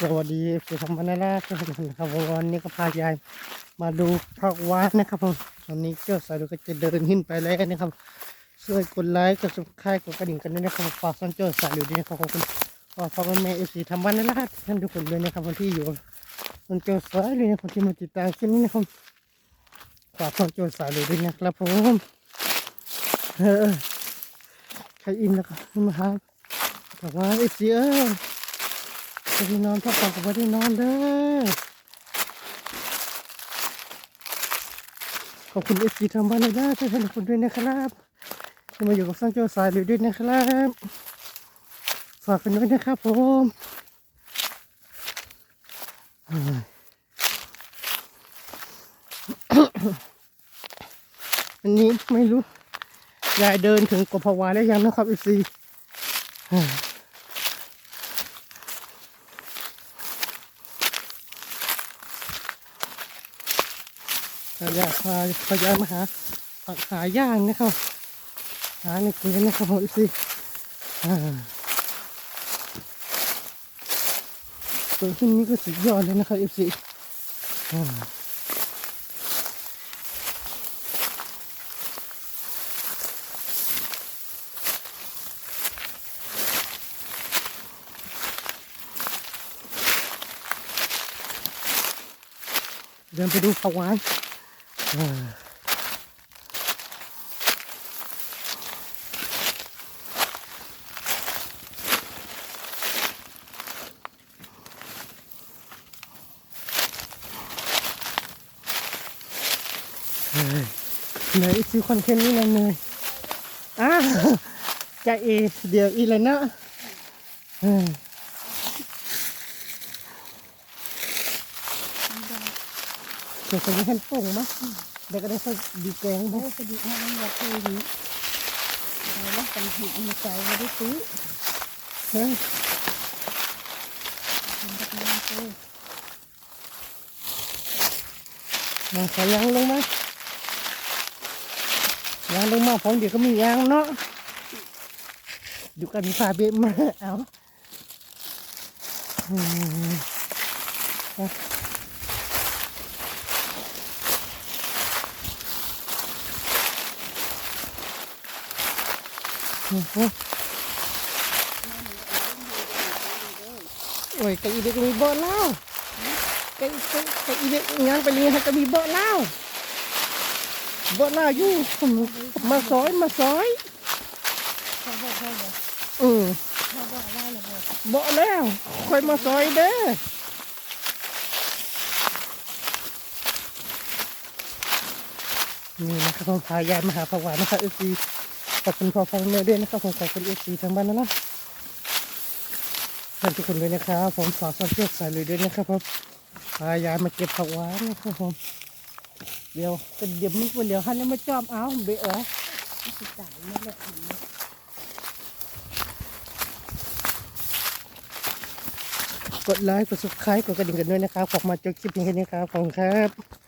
สวัสดีคือธรรมนาราทุกคนนะครับวันนี้ก็พายายมาดูผักหวานนะครับผมตอนนี้เจ้าสายดูก็จะเดินขึ้นไปแล้วนะครับช่วยกดไลค์กดซับสไครต์กดกระดิ่งกันด้วยนะครับฝากซันเจ้าสายดูด้วยนะครับขอบคุณขอบคุณแม่เอฟซีธรรมนนาราท่านทุกคนเลยนะครับคนที่อยู่ซันเจ้าสายเลยนะครับที่มาติดตามคลิปนี้นะครับฝากซันเจ้าสายดูด้วยนะครับผมเออใครอินแล้วก็มาหาผักหวานเอฟซีเออ จะได้นอนพักผ่อก็ไม่ได้นอนเด้อขอบคุณเอฟซีทางบ้านเลยนะช่วยทุกคนด้วยนะครับที่มาอยู่กับสร้างเจ้าสายเลยด้วยนะครับฝากกันด้วยนะครับผมอันนี้ไม่รู้ยายเดินถึงกบพวาแล้วยังนะครับเอฟซี พยายามพาพยายามาหาผักหาย่างนะครับ หาในกินกันนะครับผมสิตัวขึ้นนี้ก็สุดยอดเลยนะครับเอฟซีเดินไปดูผักหวาน เฮ้ยเหนื่อยซื้อคอนเทนต์นี่เลยเหนื่อยอ้าวจะเอเดี๋ยวอีเลยนะ เดี๋ยวจะให้นปุ่งมั้ยเดี๋ยวก็ได้สักดีแกงมั้ยกระดิกให้มันอยากคือนี้ไปแล้วกันหินใจไม่ได้ซื้อเฮ้ยมาขอยางลงมายางลงมาพร้อมเดี๋ยวก็มียางเนาะอยู่กันพาเบมาเอาอืมเอาอืมอืม โอ้ยไกะอีเด็กมีเบาะแล้วไกะอีกะกะอีเด็กงานไปเรียนก็มีเบาะแล้วเบาะแล้วอยู่มาซอยมาซอยอืมเบอกว่าเบอแล้วค่อยมาซอยเด้อนี่นะครับผมพายายมาหาผักหวานะครับเอซี ขอบคุณพ่อฟังเนื้อด้วยนะครับผมขอบคุณเอฟซีทางบ้านนะนะท่านทุกคนด้วยนะครับผมฝากซับเชือกสายเลยด้วยนะครับผมพายายมาเก็บผักหวานนะครับผมเดี๋ยวก็เดี๋ยวมึงคนเดี๋ยวหันแล้วมาจอมเอาเบะเอ๋อสิจ่ายนั่แหละกดไลค์กดซับสไครต์กดกระดิ่งกันด้วยนะครับขอบมาจบคลิปนี้แค่นี้ครับขอบคุณครับ